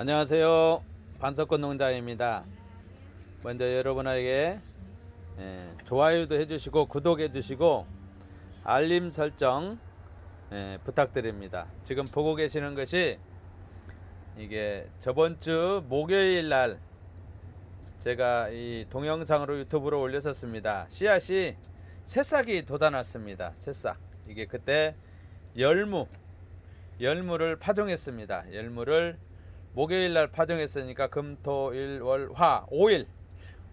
안녕하세요. 반석권 농장입니다. 먼저 여러분에게 예, 좋아요도 해주시고 구독해주시고 알림 설정 예, 부탁드립니다. 지금 보고 계시는 것이 이게 저번 주 목요일 날 제가 이 동영상으로 유튜브로 올렸었습니다. 씨앗이 새싹이 돋아났습니다. 새싹. 이게 그때 열무 열무를 파종했습니다. 열무를 목요일 날 파종했으니까 금, 토, 일, 월, 화 5일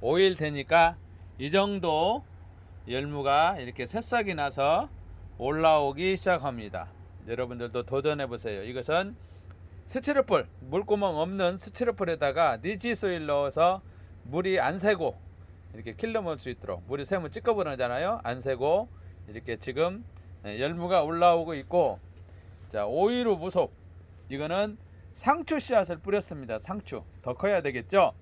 5일 되니까 이 정도 열무가 이렇게 새싹이 나서 올라오기 시작합니다. 여러분들도 도전해 보세요. 이것은 스티로폴 물구멍 없는 스티로폴에다가 니지소일 넣어서 물이 안 새고 이렇게 킬러 먹을 수 있도록 물이 새면 찌꺼버리잖아요. 안 새고 이렇게 지금 예, 열무가 올라오고 있고 자 오이루 무속 이거는 상추 씨앗을 뿌렸습니다. 상추 더 커야 되겠죠?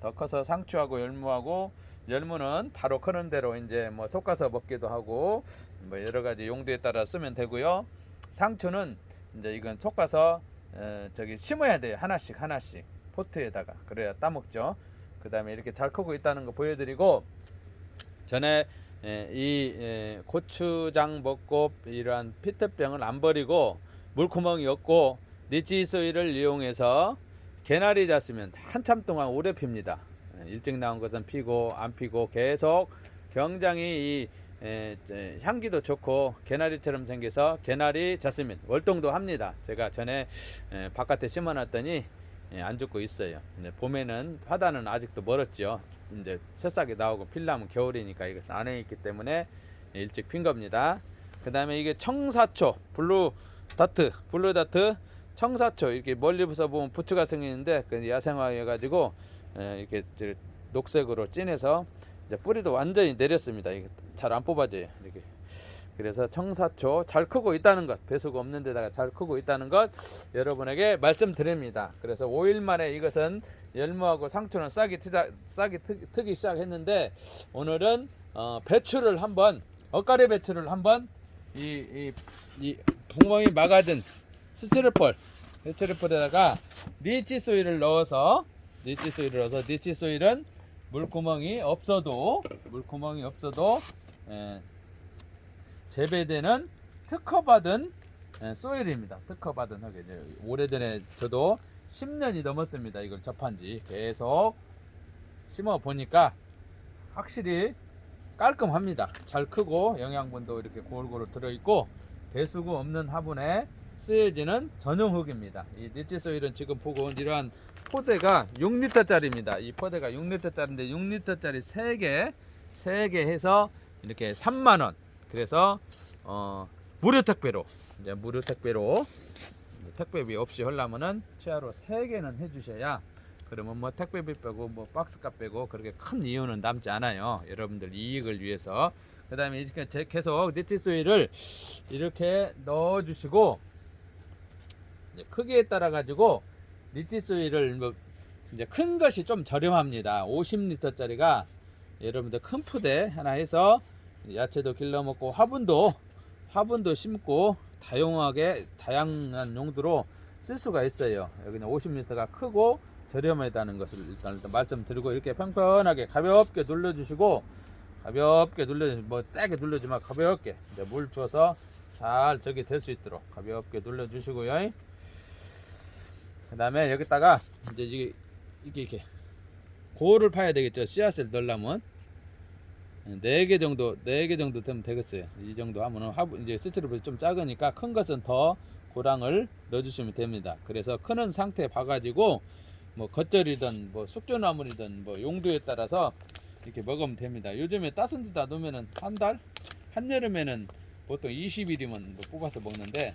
더 커서 상추하고 열무하고 열무는 바로 크는 대로 이제 뭐 솎아서 먹기도 하고 뭐 여러 가지 용도에 따라 쓰면 되고요. 상추는 이제 이건 솎아서 어, 저기 심어야 돼요. 하나씩 하나씩 포트에다가 그래야 따먹죠. 그 다음에 이렇게 잘 크고 있다는 거 보여드리고 전에 에, 이 에, 고추장 먹고 이러한 피트병을 안 버리고 물구멍이 없고 니치소이를 이용해서 개나리 잤으면 한참 동안 오래 핍니다. 에, 일찍 나온 것은 피고 안 피고 계속 굉장히 이 에, 에, 향기도 좋고 개나리처럼 생겨서 개나리 자스민 월동도 합니다. 제가 전에 에, 바깥에 심어놨더니 예, 안 죽고 있어요. 근데 봄에는 화단은 아직도 멀었죠. 이제 새싹이 나오고 필라면 겨울이니까 이것은 안에 있기 때문에 일찍 핀 겁니다. 그 다음에 이게 청사초, 블루 다트, 블루 다트, 청사초 이렇게 멀리서 보면 부츠가 생기는데 그 야생화여가지고 예, 이렇게 녹색으로 진해서 뿌리도 완전히 내렸습니다. 이게 잘 안 뽑아져요. 이렇게. 그래서 청사초 잘 크고 있다는 것, 배수가 없는 데다가 잘 크고 있다는 것 여러분에게 말씀드립니다. 그래서 5일 만에 이것은 열무하고 상추는 싹이 트자, 싹이 트, 트기 시작했는데 오늘은 어, 배추를 한번 엇가리 배추를 한번 이, 이, 이 구멍이 막아든 스티로폴 스티로폴에다가 니치 소일을 넣어서 니치 소일을 넣어서 니치 소일은 물구멍이 없어도 물구멍이 없어도 에, 재배되는 특허받은 예, 소일입니다. 특허받은 흙이 이제 오래전에 저도 10년이 넘었습니다. 이걸 접한지 계속 심어 보니까 확실히 깔끔합니다. 잘 크고 영양분도 이렇게 골고루 들어 있고 배수구 없는 화분에 쓰여지는 전용 흙입니다. 이 니치 소일은 지금 보고 온 이러한 포대가 6리터짜리입니다. 이 포대가 6리터짜리인데 6리터짜리 3개, 3개 해서 이렇게 3만 원. 그래서 어, 무료 택배로 이제 무료 택배로 택배비 없이 하려면은 최하로 3개는 해주셔야 그러면 뭐 택배비 빼고 뭐 박스값 빼고 그렇게 큰 이유는 남지 않아요. 여러분들 이익을 위해서. 그 다음에 이렇게 제- 계속 니티소이를 이렇게 넣어주시고 크기에 따라 가지고 니티소이를 뭐 이제 큰 것이 좀 저렴합니다. 50리터짜리가 여러분들 큰 푸대 하나 해서 야채도 길러 먹고 화분도 화분도 심고 다양하게 다양한 용도로 쓸 수가 있어요. 여기는 50m가 크고 저렴하다는 것을 일단, 일단 말씀드리고 이렇게 평평하게 가볍게 눌러주시고 가볍게 눌러 뭐 세게 눌러지 마 가볍게 이제 물 주어서 잘 저기 될 수 있도록 가볍게 눌러주시고요. 그 다음에 여기다가 이제 이게 이렇게 이렇게 고를 파야 되겠죠. 씨앗을 넣으려면 네 개 정도 네 개 정도 되면 되겠어요. 이 정도 하면은 화분 이제 스티로폼이 좀 작으니까 큰 것은 더 고랑을 넣어주시면 됩니다. 그래서 크는 상태 봐가지고 뭐 겉절이든 뭐 숙주나물이든 뭐 용도에 따라서 이렇게 먹으면 됩니다. 요즘에 따순 데다 놓으면은 한 달, 한 여름에는 보통 20일이면 뭐 뽑아서 먹는데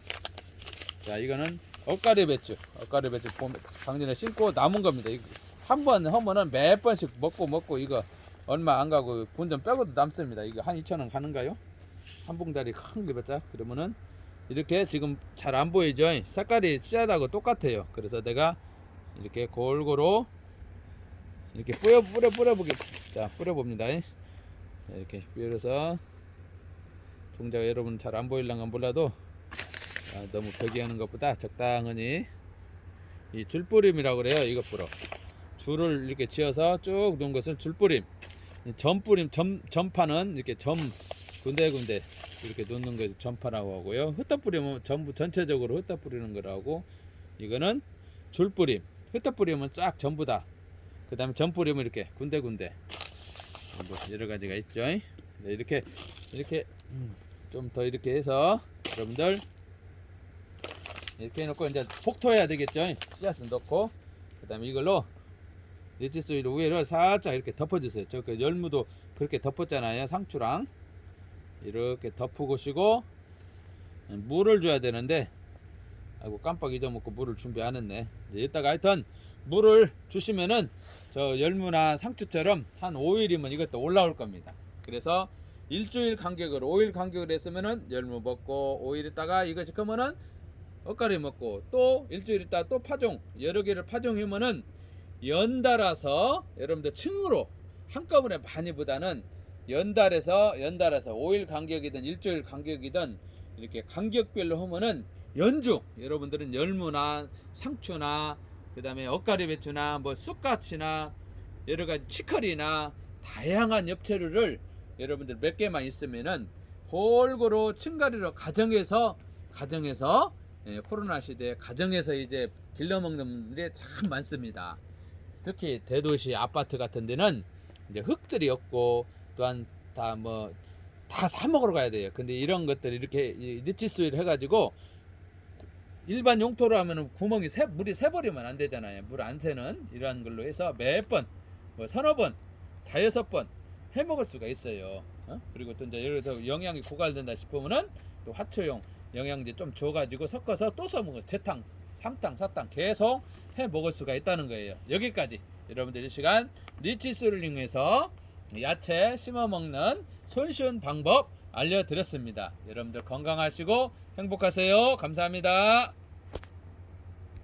자 이거는 엇가리 배추, 엇가리 배추 봄 작년에 심고 남은 겁니다. 한 번 하면은 몇 번씩 먹고 먹고 이거 얼마 안 가고 본전 빼고도 남습니다. 이거 한 2,000원 가는가요? 한 봉다리 큰게 맞자? 그러면은 이렇게 지금 잘 안 보이죠? 색깔이 씨앗하고 똑같아요. 그래서 내가 이렇게 골고루 이렇게 뿌려 뿌려 뿌려 보기 자 뿌려 봅니다. 이렇게 뿌려서 동자가 여러분 잘 안 보일랑가 몰라도 아, 너무 벽이 하는 것보다 적당히 이 줄뿌림이라고 그래요. 이것 뿌려. 줄을 이렇게 지어서 쭉 놓은 것은 줄뿌림. 이 점뿌림, 점, 점파는 이렇게 점 군데군데 이렇게 놓는 것을 점파라고 하고요. 흩어 뿌리면 전부 전체적으로 흩어 뿌리는 거라고. 이거는 줄뿌림. 흩어 뿌리면 쫙 전부 다. 그 다음에 점뿌림은 이렇게 군데군데. 뭐 여러 가지가 있죠. 네, 이렇게 이렇게 좀 더 이렇게 해서 여러분들 이렇게 해놓고 이제 폭토해야 되겠죠. 씨앗을 넣고 그다음에 이걸로 리치소일 위로 살짝 이렇게 덮어주세요. 저 그 열무도 그렇게 덮었잖아요. 상추랑 이렇게 덮으시고 물을 줘야 되는데 아이고 깜빡 잊어먹고 물을 준비 안 했네. 이제 이따가 하여튼 물을 주시면은 저 열무나 상추처럼 한 5일이면 이것도 올라올 겁니다. 그래서 일주일 간격으로 5일 간격으로 했으면은 열무 먹고 5일 있다가 이것이 크면은 엇가리 먹고 또 일주일 있다 또 파종 여러 개를 파종하면은 연달아서 여러분들 층으로 한꺼번에 많이보다는 연달해서 연달아서 5일 간격이든 일주일 간격이든 이렇게 간격별로 하면은 연중 여러분들은 열무나 상추나 그다음에 엇가리 배추나 뭐 쑥갓이나 여러 가지 치커리나 다양한 엽채류를 여러분들 몇 개만 있으면은 골고루 층가리로 가정에서 가정에서 예, 코로나 시대에 가정에서 이제 길러 먹는 분들이 참 많습니다. 특히 대도시 아파트 같은 데는 이제 흙들이 없고 또한 다 뭐 다 사 먹으러 가야 돼요. 근데 이런 것들 이렇게 니치수일 해가지고 일반 용토로 하면은 구멍이 새 물이 새버리면 안 되잖아요. 물 안 새는 이러한 걸로 해서 매번 뭐 서너 번, 다여섯 번 해 먹을 수가 있어요. 어? 그리고 또 이제 예를 들어 영양이 고갈된다 싶으면은 또 화초용 영양제 좀 줘가지고 섞어서 또 써먹어 재탕, 삼탕, 사탕 계속 해 먹을 수가 있다는 거예요. 여기까지 여러분들 이 시간 니치스를 이용해서 야채 심어 먹는 손쉬운 방법 알려드렸습니다. 여러분들 건강하시고 행복하세요. 감사합니다.